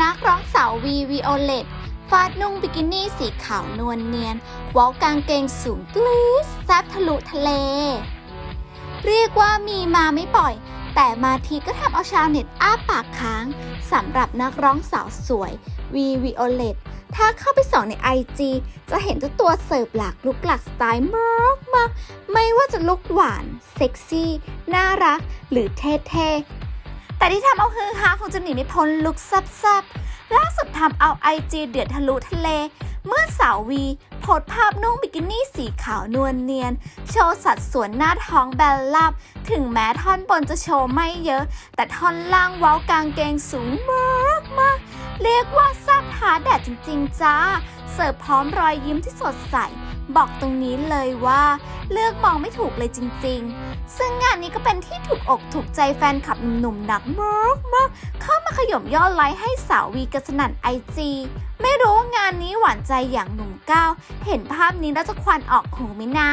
นักร้องสาววีวิโอเลตฟาดนุ่งบิกินี่สีขาวนวลเนียนว้ากางเกงสูงกรี๊ดแซบทะลุทะเล เรียกว่ามีมาไม่บ่อย แต่มาทีก็ทำเอาชาวเน็ตอ้าปากค้างสำหรับนักร้องสาวสวยวีวิโอเลตถ้าเข้าไปส่องใน IG จะเห็นเจ้าตัวเสิร์ฟหลากลุกหลากสไตล์มากมากไม่ว่าจะลุกหวาน เซ็กซี่ น่ารัก หรือเท่ๆ แต่ที่ทำเอาฮือฮาคงจะหนีไม่พ้นลุกซับๆล่าสุดทำเอาไอจีเดือดทะลุทะเล เมื่อสาววีโพสภาพนุ่งบิกินี่สีขาวนวลเนียน โชว์สัดส่วนหน้าท้องแบนลับ ถึงแม้ท่อนบนจะโชว์ไม่เยอะ แต่ท่อนล่างเว้ากางเกงสูงมากมากเรียกว่าแซ่บหาแดดจริง ๆ จ้า เสิร์ฟพร้อมรอยยิ้มที่สดใส บอกตรงนี้เลยว่า เลือกมองไม่ถูกเลยจริง ๆ ซึ่งงานนี้ก็เป็นที่ถูกอกถูกใจแฟนคลับหนุ่มๆหนักมากมากๆเข้ามาขย่มยอดไลค์ให้สาววีกันสนั่นไอจีไม่รู้ว่างานนี้หวานใจอย่างหนุ่มก้าวเห็นภาพนี้แล้วจะควันออกหูไหมนะ